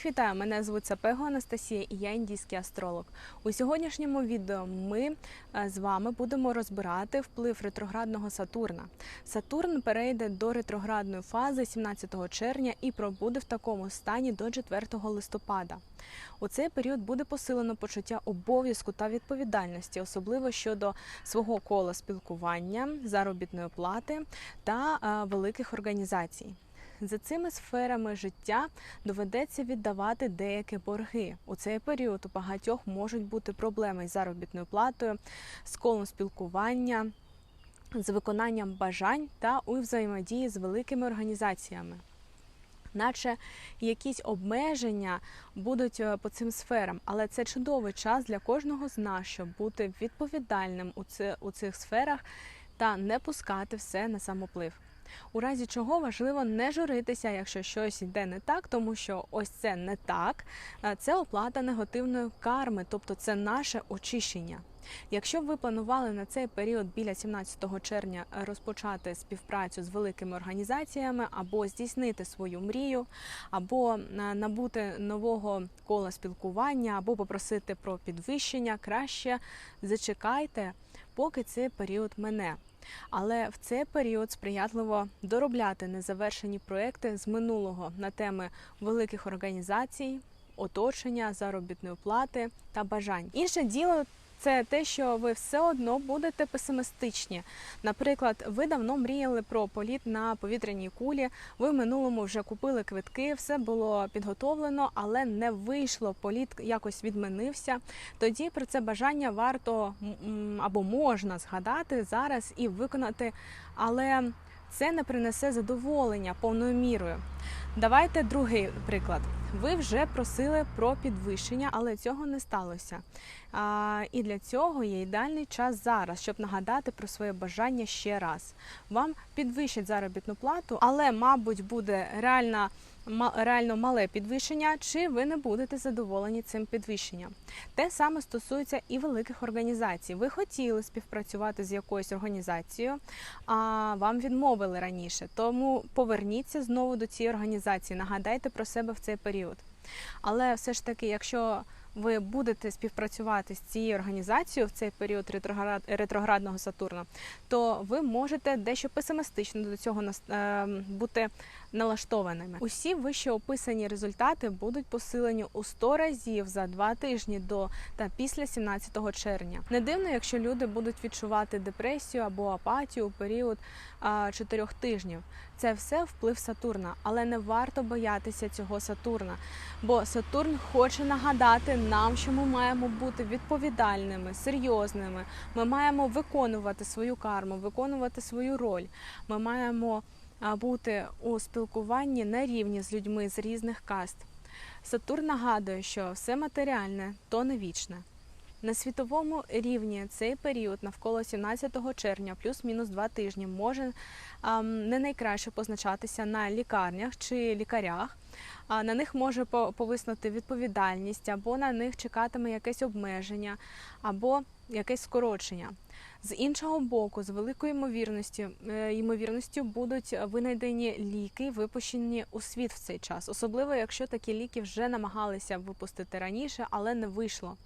Всіх вітаю! Мене звуть Сапего Анастасія і я індійський астролог. У сьогоднішньому відео ми е, з вами будемо розбирати вплив ретроградного Сатурна. Сатурн перейде до ретроградної фази 17 червня і пробуде в такому стані до 4 листопада. У цей період буде посилено почуття обов'язку та відповідальності, особливо щодо свого кола спілкування, заробітної плати та е, великих організацій. За цими сферами життя доведеться віддавати деякі борги. У цей період у багатьох можуть бути проблеми з заробітною платою, з колом спілкування, з виконанням бажань та у взаємодії з великими організаціями. Наче якісь обмеження будуть е, по цим сферам, але це чудовий час для кожного з нас, щоб бути відповідальним у, цих сферах та не пускати все на самоплив. У разі чого важливо не журитися, якщо щось йде не так, тому що ось це не так, е, це оплата негативної карми, тобто це наше очищення. Якщо б ви планували на цей період біля 17 червня розпочати співпрацю з великими організаціями, або здійснити свою мрію, або е, набути нового кола спілкування, або попросити про підвищення, краще зачекайте, поки цей період мине. Але в цей період сприятливо доробляти незавершені проекти з минулого на теми великих організацій, оточення, заробітної плати та бажань. Інше діло. Це те, що ви все одно будете песимістичні. Наприклад, ви давно мріяли про політ на повітряній кулі. Ви в минулому вже купили квитки, все було підготовлено, але не вийшло. Політ якось відмінився. Тоді про це бажання варто або можна згадати зараз і виконати, але це не принесе задоволення повною мірою. Давайте другий приклад. Ви вже просили про підвищення, але цього не сталося. А, І для цього є ідеальний час зараз, щоб нагадати про своє бажання ще раз. Вам підвищать заробітну плату, але, мабуть, буде реальна. Реально мале підвищення, чи ви не будете задоволені цим підвищенням. Те саме стосується і великих організацій. Ви хотіли співпрацювати з якоюсь організацією, а вам відмовили раніше. Тому поверніться знову до цієї організації, нагадайте про себе в цей період. Але все ж таки, якщо ви будете співпрацювати з цією організацією в цей період ретроград, ретроградного Сатурна, то ви можете дещо песимістично до цього е, бути налаштованими. Усі вище описані результати будуть посилені у 100 разів за два тижні до та після 17 червня. Не дивно, якщо люди будуть відчувати депресію або апатію у період 4 тижнів. Це все вплив Сатурна, але не варто боятися цього Сатурна, бо Сатурн хоче нагадати нам, що ми маємо бути відповідальними, серйозними. Ми маємо виконувати свою карму, виконувати свою роль. Ми маємо бути у спілкуванні на рівні з людьми з різних каст. Сатурн нагадує, що все матеріальне то не вічне. На світовому рівні цей період навколо 17 червня, плюс-мінус два тижні, може ем, не найкраще позначатися на лікарнях чи лікарях. На них може повиснути відповідальність, або на них чекатиме якесь обмеження, або якесь скорочення. З іншого боку, з великою ймовірністю е, ймовірністю будуть винайдені ліки, випущені у світ в цей час, особливо якщо такі ліки вже намагалися випустити раніше, але не вийшло.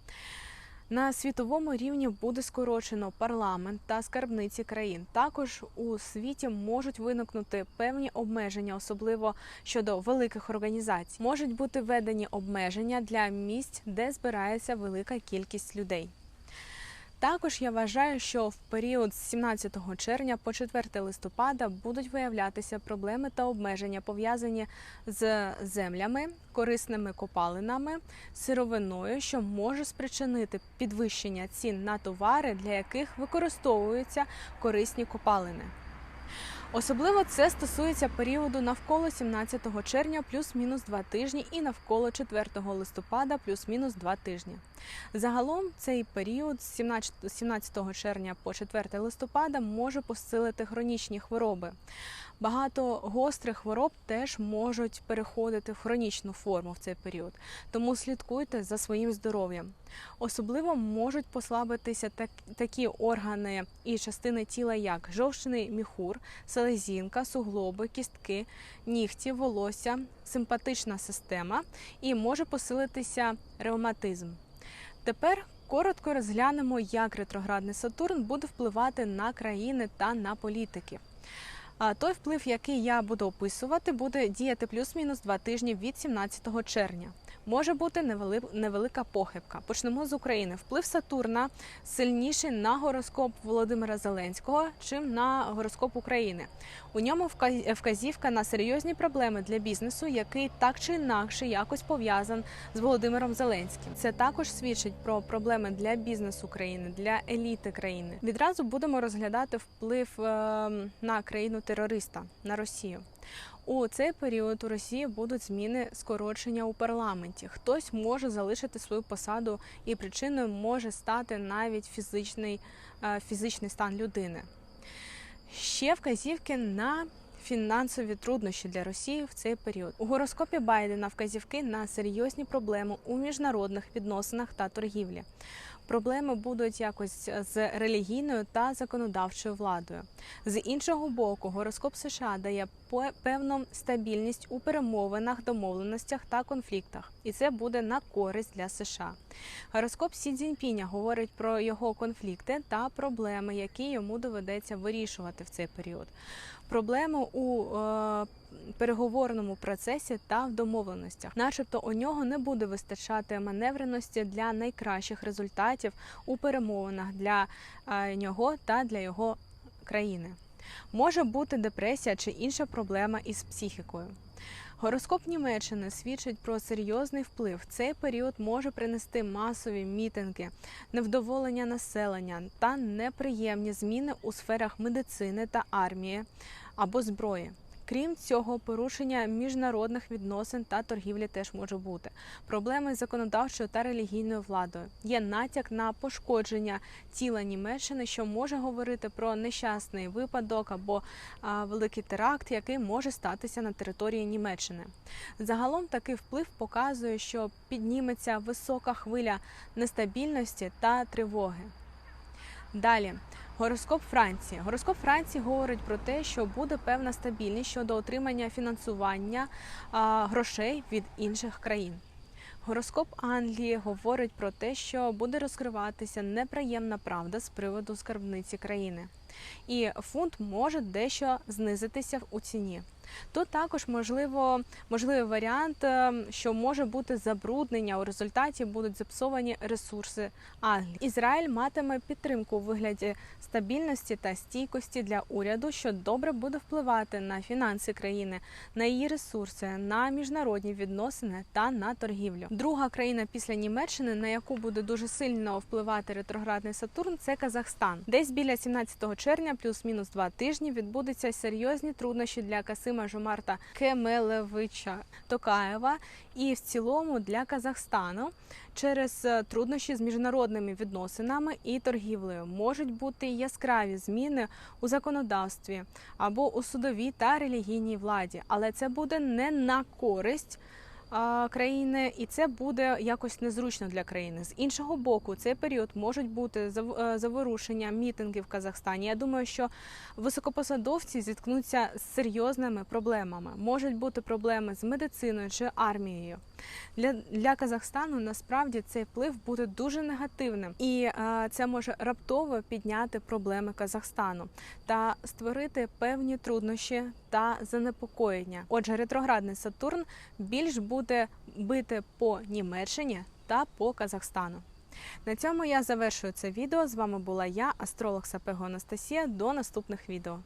На світовому рівні буде скорочено парламент та скарбниці країн. Також у світі можуть виникнути певні обмеження, особливо щодо великих організацій. Можуть бути введені обмеження для місць, де збирається велика кількість людей. Також я вважаю, що в період з 17 червня по 4 листопада будуть виявлятися проблеми та обмеження пов'язані з землями, корисними копалинами, сировиною, що може спричинити підвищення цін на товари, для яких використовуються корисні копалини. Особливо це стосується періоду навколо 17 червня плюс-мінус два тижні і навколо 4 листопада плюс-мінус два тижні. Загалом цей період з 17 червня по 4 листопада може посилити хронічні хвороби. Багато гострих хвороб теж можуть переходити в хронічну форму в цей період, тому слідкуйте за своїм здоров'ям. Особливо можуть послабитися так, такі органи і частини тіла, як жовчний міхур, селезінка, суглоби, кістки, нігті, волосся, симпатична система і може посилитися ревматизм. Тепер коротко розглянемо, як ретроградний Сатурн буде впливати на країни та на політики. А той вплив, який я буду описувати, буде діяти плюс-мінус два тижні від 17 червня. Може бути невели- невелика похибка. Почнемо з України. Вплив Сатурна сильніший на гороскоп Володимира Зеленського, чим на гороскоп України. У ньому вка- вказівка на серйозні проблеми для бізнесу, який так чи інакше якось пов'язан з Володимиром Зеленським. Це також свідчить про проблеми для бізнесу країни, для еліти країни. Відразу будемо розглядати вплив е, на країну терориста на Росію. У цей період у Росії будуть зміни скорочення у парламенті. Хтось може залишити свою посаду, і причиною може стати навіть фізичний, е, фізичний стан людини. Ще вказівки на фінансові труднощі для Росії в цей період. У гороскопі Байдена вказівки на серйозні проблеми у міжнародних відносинах та торгівлі. Проблеми будуть якось з релігійною та законодавчою владою. З іншого боку, гороскоп США дає певну стабільність у перемовинах, домовленостях та конфліктах, і це буде на користь для США. Гороскоп Сі Цзіньпіня говорить про його конфлікти та проблеми, які йому доведеться вирішувати в цей період. Проблеми у е, переговорному процесі та в домовленостях, начебто у нього не буде вистачати маневреності для найкращих результатів у перемовинах для е, нього та для його країни. Може бути депресія чи інша проблема із психікою. Гороскоп Німеччини свідчить про серйозний вплив. Цей період може принести масові мітинги, невдоволення населення та неприємні зміни у сферах медицини та армії або зброї. Крім цього, порушення міжнародних відносин та торгівлі теж може бути. Проблеми з законодавчою та релігійною владою. Є натяк на пошкодження тіла Німеччини, що може говорити про нещасний випадок або а, великий теракт, який може статися на території Німеччини. Загалом такий вплив показує, що підніметься висока хвиля нестабільності та тривоги. Далі. Гороскоп Франції. Гороскоп Франції говорить про те, що буде певна стабільність щодо отримання фінансування а, грошей від інших країн. Гороскоп Англії говорить про те, що буде розкриватися неприємна правда з приводу скарбниці країни, і фунт може дещо знизитися у ціні. Тут також можливо можливий варіант, е, що може бути забруднення. У результаті будуть зіпсовані ресурси Англії. Ізраїль матиме підтримку у вигляді стабільності та стійкості для уряду, що добре буде впливати на фінанси країни, на її ресурси, на міжнародні відносини та на торгівлю. Друга країна після Німеччини, на яку буде дуже сильно впливати ретроградний Сатурн, це Казахстан. Десь біля 17 червня, плюс-мінус два тижні, відбудуться серйозні труднощі для Касима Жомарта Кемелевича Токаєва і в цілому для Казахстану через е, труднощі з міжнародними відносинами і торгівлею можуть бути яскраві зміни у законодавстві або у судовій та релігійній владі, але це буде не на користь. Країни, і це буде якось незручно для країни. З іншого боку, цей період можуть бути е, заворушення, мітинги в Казахстані. Я думаю, що високопосадовці зіткнуться з серйозними проблемами. Можуть бути проблеми з медициною чи армією. Для, для Казахстану насправді цей вплив буде дуже негативним, і е, це може раптово підняти проблеми Казахстану та створити певні труднощі та занепокоєння. Отже, ретроградний Сатурн більш буде бити по Німеччині та по Казахстану. На цьому я завершую це відео. З вами була я, астролог Сапего Анастасія. До наступних відео.